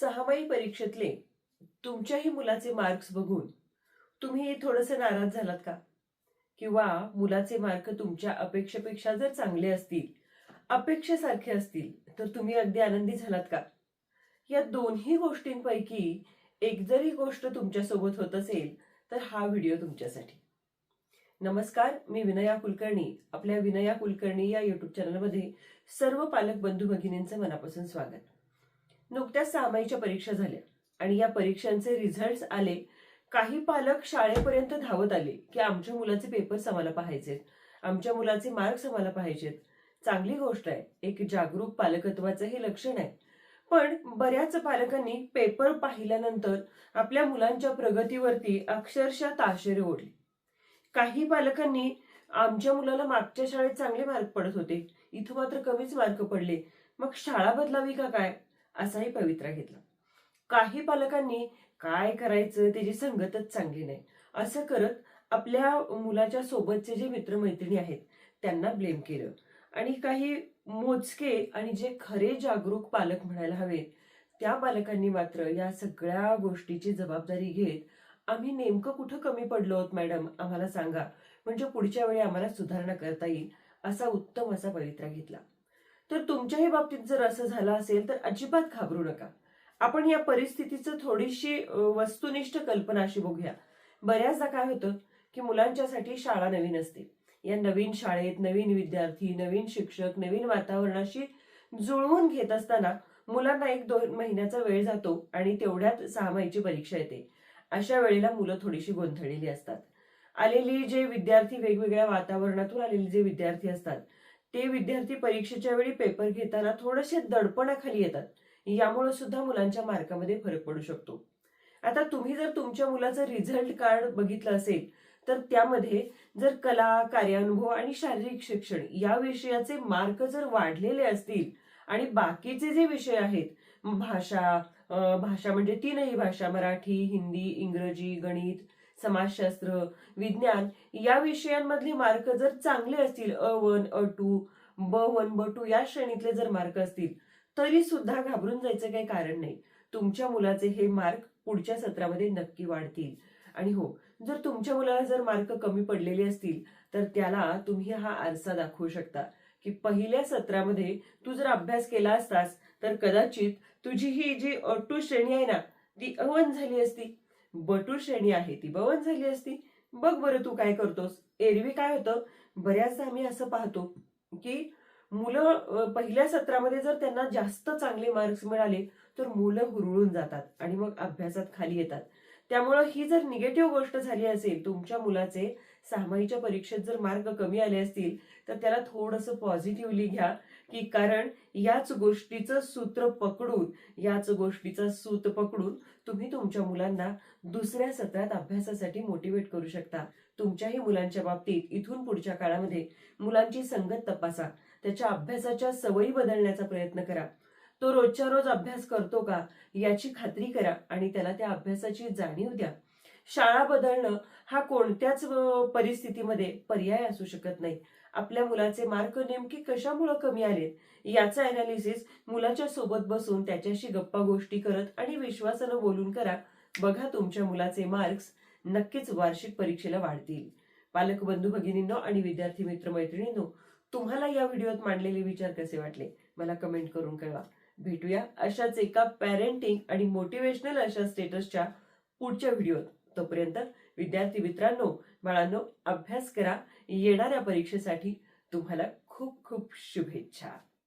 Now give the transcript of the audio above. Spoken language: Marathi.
सहामाही परीक्षेतले तुमच्याही मुलाचे मार्क्स बघून तुम्ही थोडंसं नाराज झालात का? किंवा मुलाचे मार्क तुमच्या अपेक्षेपेक्षा जर चांगले असतील अपेक्षेसारखे असतील तर तुम्ही अगदी आनंदी झालात का? या दोन्ही गोष्टींपैकी एक जरी गोष्ट तुमच्यासोबत होत असेल तर हा व्हिडिओ तुमच्यासाठी. नमस्कार मी विनया कुलकर्णी. आपल्या विनया कुलकर्णी या युट्यूब चॅनलमध्ये सर्व पालक बंधू भगिनींचं मनापासून स्वागत. नुकत्याच सहामाईच्या परीक्षा झाल्या. आणि या परीक्षांचे रिझल्ट आले. काही पालक शाळेपर्यंत धावत आले की आमच्या मुलाचे पेपर्स आम्हाला पाहायचेत आमच्या मुलाचे मार्क्स आम्हाला पाहिजेत चांगली गोष्ट आहे. एक जागरूक पालकत्वाचं हे लक्षण आहे. पण बऱ्याच पालकांनी पेपर पाहिल्यानंतर आपल्या मुलांच्या प्रगतीवरती अक्षरशः ताशेरे ओढले. काही पालकांनी आमच्या मुलाला मागच्या शाळेत चांगले मार्क पडत होते. इथं मात्र कमीच मार्क पडले. मग शाळा बदलावी का काय? असाही पवित्रा घेतला. काही पालकांनी काय करायचं त्याची संगतच चांगली नाही. असं करत आपल्या मुलाच्या सोबतचे जे मित्रमैत्रिणी आहेत त्यांना ब्लेम केलं. आणि काही मोजके आणि जे खरे जागरूक पालक म्हणायला हवेत त्या पालकांनी मात्र या सगळ्या गोष्टीची जबाबदारी घेत आम्ही नेमकं कुठं कमी पडलो आहोत मॅडम? आम्हाला सांगा. म्हणजे पुढच्या वेळी आम्हाला सुधारणा करता येईल असा उत्तम असा पवित्रा घेतला. तर तुमच्याही बाबतीत जर असं झालं असेल तर अजिबात घाबरू नका. आपण या परिस्थितीचं थोडीशी वस्तुनिष्ठ कल्पना अशी बघूया. बऱ्याचदा काय होतं की मुलांच्यासाठी शाळा नवीन असते. या नवीन शाळेत नवीन विद्यार्थी नवीन शिक्षक नवीन वातावरणाशी जुळवून घेत असताना मुलांना एक दोन महिन्याचा वेळ जातो आणि तेवढ्यात सहामाईची परीक्षा येते. अशा वेळेला मुलं थोडीशी गोंधळलेली असतात. आलेली जे विद्यार्थी वेगवेगळ्या वातावरणातून आलेले जे विद्यार्थी असतात ते विद्यार्थी परीक्षेच्या वेळी पेपर घेताना थोडेसे दडपणाखाली येतात. यामुळे सुद्धा मुलांच्या मार्कामध्ये फरक पडू शकतो. आता तुम्ही जर तुमच्या मुलाचं रिझल्ट कार्ड बघितलं असेल तर त्यामध्ये जर कला कार्यानुभव आणि शारीरिक शिक्षण या विषयाचे मार्क जर वाढलेले असतील आणि बाकीचे जे विषय आहेत भाषा भाषा म्हणजे तीनही भाषा मराठी हिंदी इंग्रजी गणित समाजशास्त्र विज्ञान या विषयांमधले मार्क जर चांगले असतील अ वन अ टू ब वन ब टू या श्रेणीतले जर मार्क असतील तरी सुद्धा घाबरून जायचं काही कारण नाही. तुमच्या मुलाचे हे मार्क पुढच्या सत्रामध्ये नक्की वाढतील. आणि हो जर तुमच्या मुलाला जर मार्क कमी पडलेले असतील तर त्याला तुम्ही हा आरसा दाखवू शकता की पहिल्या सत्रामध्ये तू जर अभ्यास केला असतास तर कदाचित तुझी ही जी अटू श्रेणी आहे ना ती अवन झाली असती. बटूर श्रेणी आहे ती बवन झाली असती. बघ बरं तू काय करतोस. एरवी काय होतं? बऱ्याचदा आम्ही असं पाहतो की मुलं पहिल्या सत्रामध्ये जर त्यांना जास्त चांगले मार्क्स मिळाले तर मुलं हुरळून जातात आणि मग अभ्यासात खाली येतात. त्यामुळं ही जर निगेटिव्ह गोष्ट झाली असेल तुमच्या मुलाचे सहामाहीच्या परीक्षेत जर मार्क कमी आले असतील तर त्याला थोडंसं पॉझिटिव्हली घ्या की कारण याच गोष्टीचं सूत्र पकडून याच गोष्टीचं सूत पकडून तुम्ही तुमच्या मुलांना दुसऱ्या सत्रात अभ्यासासाठी मोटिवेट करू शकता. तुमच्याही मुलांच्या बाबतीत इथून पुढच्या काळामध्ये मुलांची संगत तपासा. त्याच्या अभ्यासाच्या सवयी बदलण्याचा प्रयत्न करा. तो रोजच्या रोज अभ्यास करतो का याची खात्री करा आणि त्याला त्या अभ्यासाची जाणीव द्या. शाळा बदलणं हा कोणत्याच परिस्थितीमध्ये पर्याय असू शकत नाही. आपल्या मुलाचे मार्क नेमके कशामुळे कमी आलेत याचं अनालिसिस मुलाच्या सोबत बसून त्याच्याशी गप्पा गोष्टी करत आणि विश्वासानं बोलून करा. बघा तुमच्या मुलाचे मार्क्स नक्कीच वार्षिक परीक्षेला वाढतील. पालक बंधू भगिनींनो आणि विद्यार्थी मित्र मैत्रिणींनो तुम्हाला या व्हिडिओत मांडलेले विचार कसे वाटले? मला कमेंट करून कळवा. भेटूया अशाच एका पॅरेंटिंग आणि मोटिवेशनल अशा स्टेटसच्या पुढच्या व्हिडिओत तोपर्यंत विद्यार्थी मित्रांनो बाळांनो अभ्यास करा. येणाऱ्या परीक्षेसाठी तुम्हाला खूप खूप शुभेच्छा.